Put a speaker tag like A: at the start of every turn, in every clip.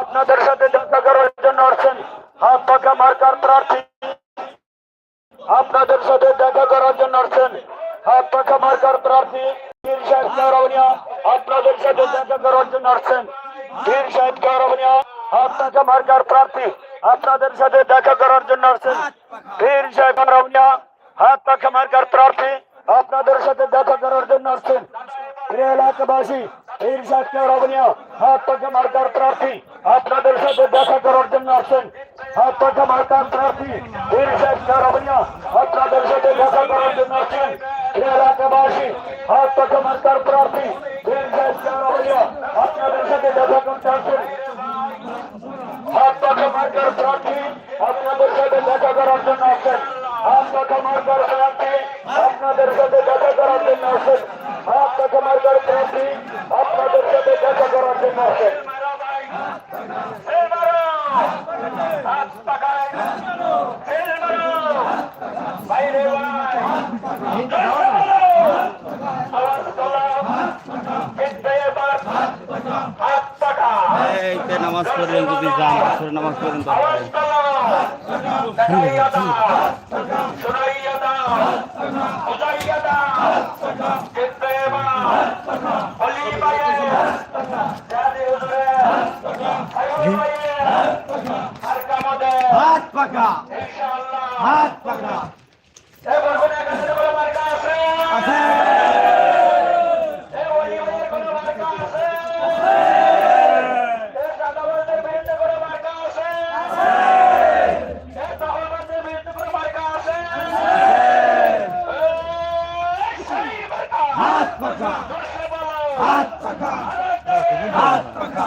A: আপনাদের সাথে দেখা করার জন্য আসছেন হাত পাখা মার্কার প্রার্থী আপনাদের সাথে দেখা করার জন্য আসছেন হাত পাখা মার্কার প্রার্থী আপনাদের সাথে দেখা করার জন্য আসছেন বীর সাহেব কারবনিয়া হাত পাখা মার্কার প্রার্থী। আপনাদের সাথে দেখা করার জন্য আসছেন বীর সাহেব হাত পাখা মার্কার প্রার্থী আপনাদের সাথে দেখা করার জন্য আসছেন প্রিয় এলাকাবাসী সাহেব হাত পাখা মার্কার প্রার্থী। আপনাদের সাথে দেখা করার জন্য আসছেন হাত পাখা মার্কার প্রার্থী বীর সাহেব আপনাদের সাথে দেখা করার জন্য আসছেন। প্রিয় এলাকাবাসী, হাত পাখা মার্কার প্রার্থী বীর সাহেব কারবনিয়া আপনাদের সাথে দেখা করতে আসছেন। প্রার্থী, আপনাদের সাথে দেখা করার জন্য আসছেন। হাত পাখা মার্কার প্রার্থী আপনাদের সাথে দেখা করার জন্য আসছেন হাত পাখা মার্কার প্রার্থী আপনাদের সাথে দেখা করার জন্য আসছেন
B: এইতে নামাজ পড়লেন যদি হয়
C: হাত পাকা হাত পাকা হাত পাকা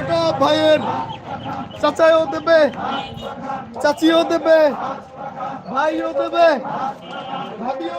D: ছোট ভাইয়ের চাচাইও দেবে চাচিও দেবে ভাইও দেবে ভাবিও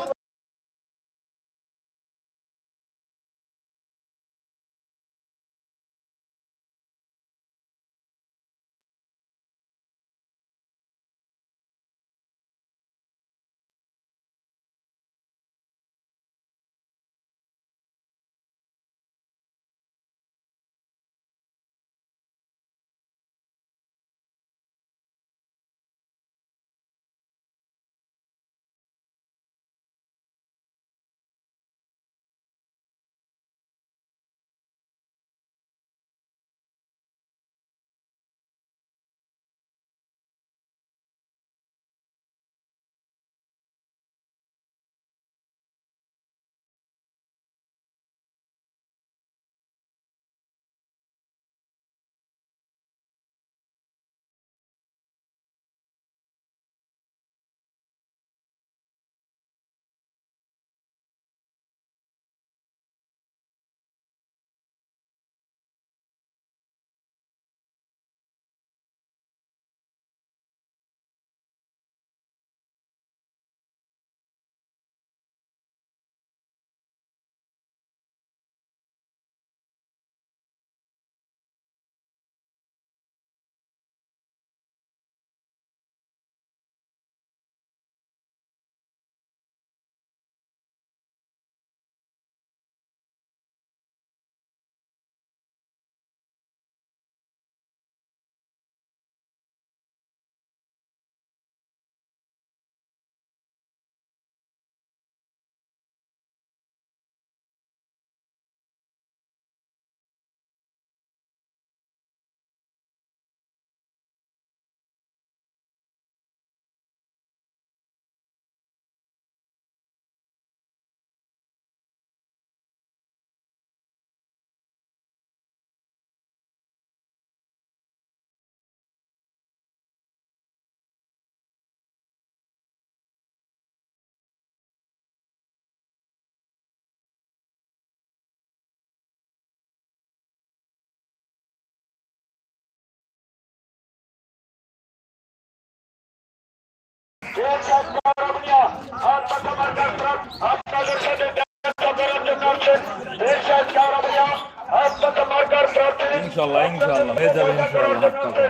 E: ইনশাল্লাহ ইনশাল্লাহ হয়ে যাবে ইনশাল্লাহ হাত পাখা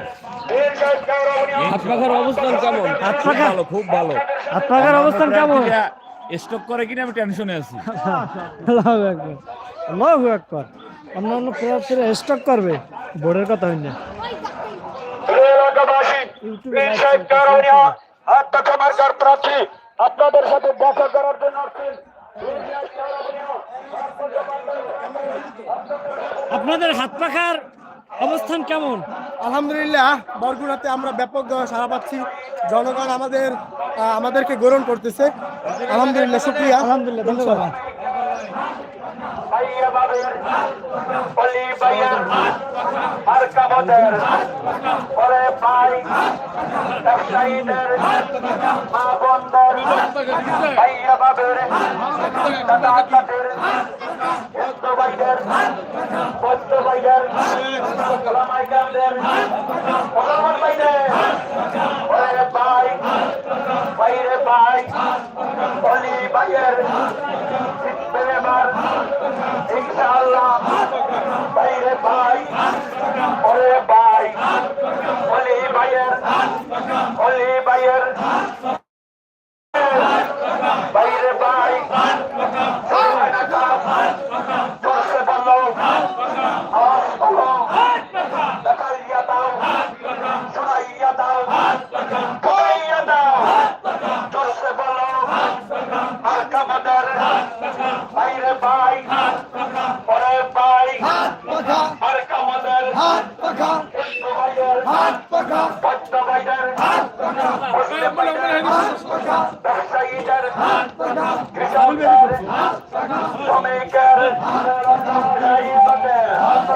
B: হাত পাখার অবস্থান কেমন?
E: হাত পাখা ভালো খুব ভালো।
F: হাত পাখার অবস্থান কেমন?
E: স্টক করে কিনা আমি টেনশনে আছি।
F: আল্লাহু আকবার। আল্লাহু আকবার। অন্যান্য স্টক করবে। বোর্ডের কথা না।
A: আপনাদের সাথে দেখা করার জন্য
F: আপনাদের হাত পাখার অবস্থান কেমন?
D: আলহামদুলিল্লাহ বরগুনাতে আমরা ব্যাপক সারা পাচ্ছি। জনগণ আমাদের আহ, আমাদেরকে গ্রহণ করতেছে। আলহামদুলিল্লাহ শুক্রিয়া।
F: আলহামদুলিল্লাহ ধন্যবাদ।
A: ভাইয়া বাবের অলি ভাইয়া আর কামতের পরে ভাই ব্যবসায়ীদের মা বন্ধের বৈদ্যবাইদের বৈদ্যবাইদের কলামাইকারদের কলামাইদের ওরে ভাই বাইরে ভাই অলি ভাইয়ের সিদ্ধেবার ইনশাআল্লাহ বাইরে ভাই ওরে ভাই অলি ভাইয়ের অলি ভাইয়ের হাত পাখা হাত পাখা হাত পাখা হাত পাখা হাত পাখা হাত পাখা শ্রমিকের হাত পাখা হাত পাখা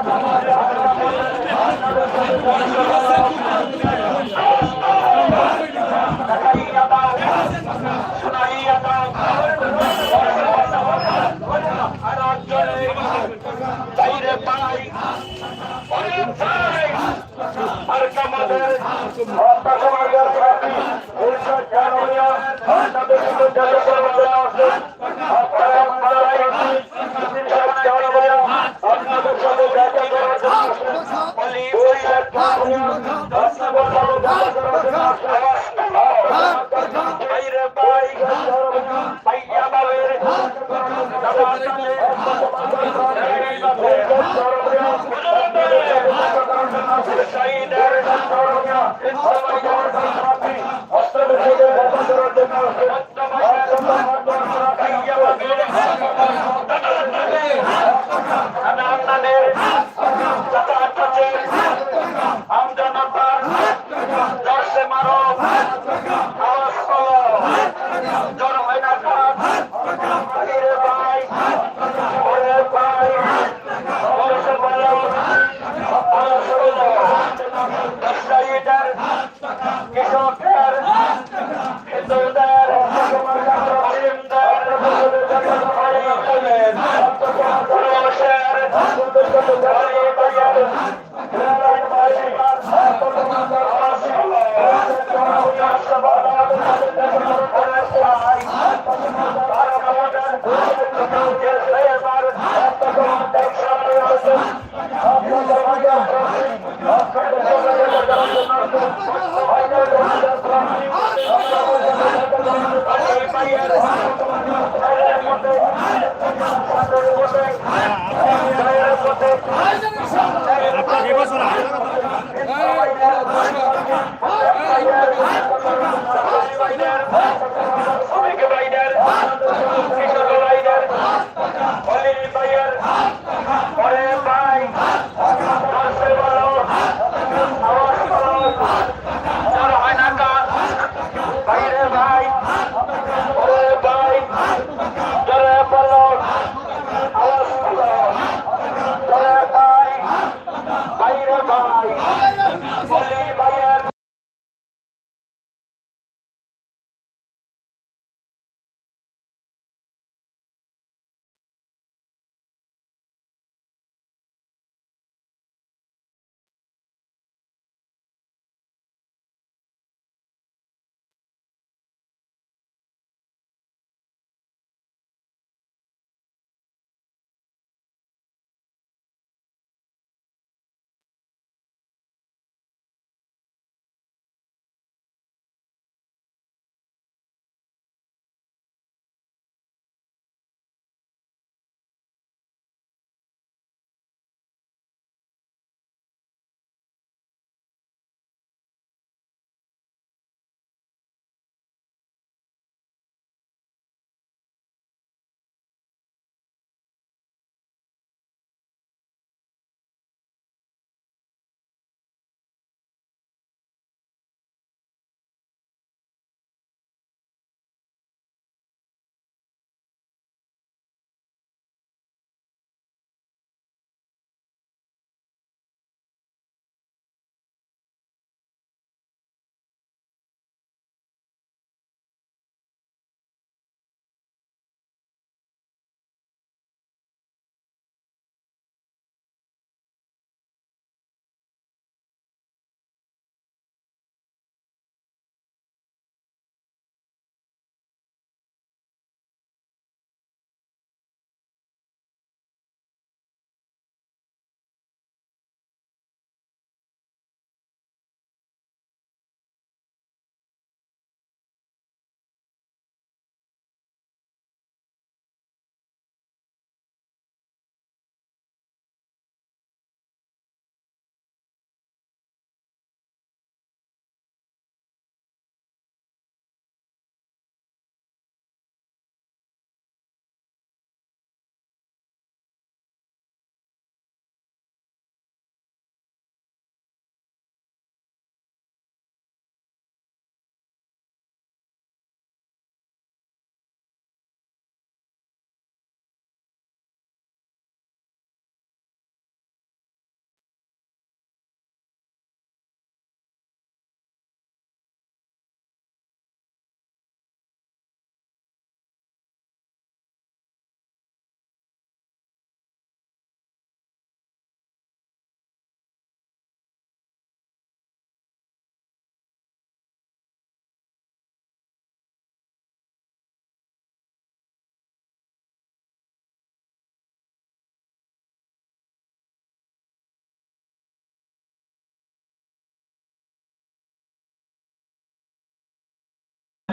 A: হস্তাক্ষর করার জন্য Biden!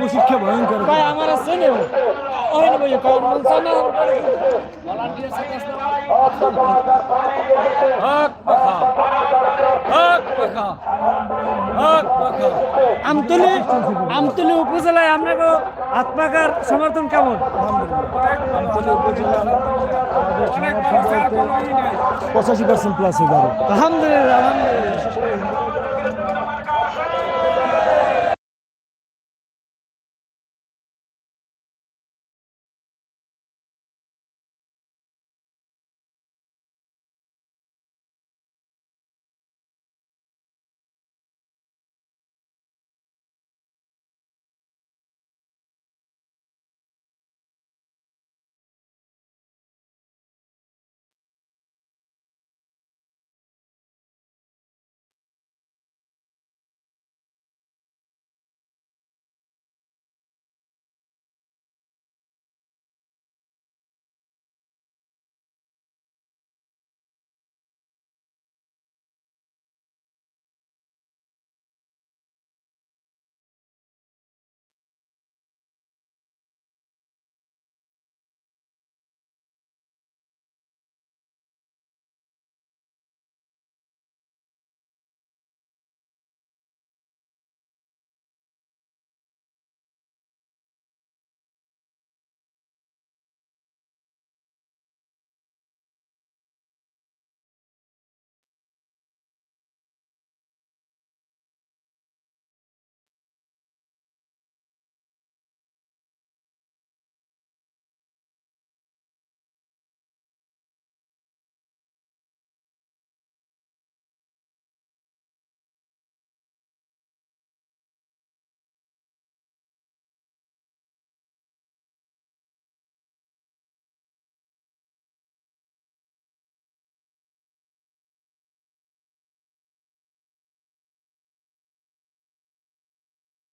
F: প্রশিক্ষা ভয়ঙ্কর ভাই আমার আছে না। ওই না। ভাই কারণ বলছ না আমতলি আমতলি উপজেলায় আপনাকে হাত পাকার সমর্থন কেমন?
E: পঁচাশি পার্সেন্ট প্লাস এগারো
F: আলহামদুলিল্লাহ আলহামদুলিল্লাহ।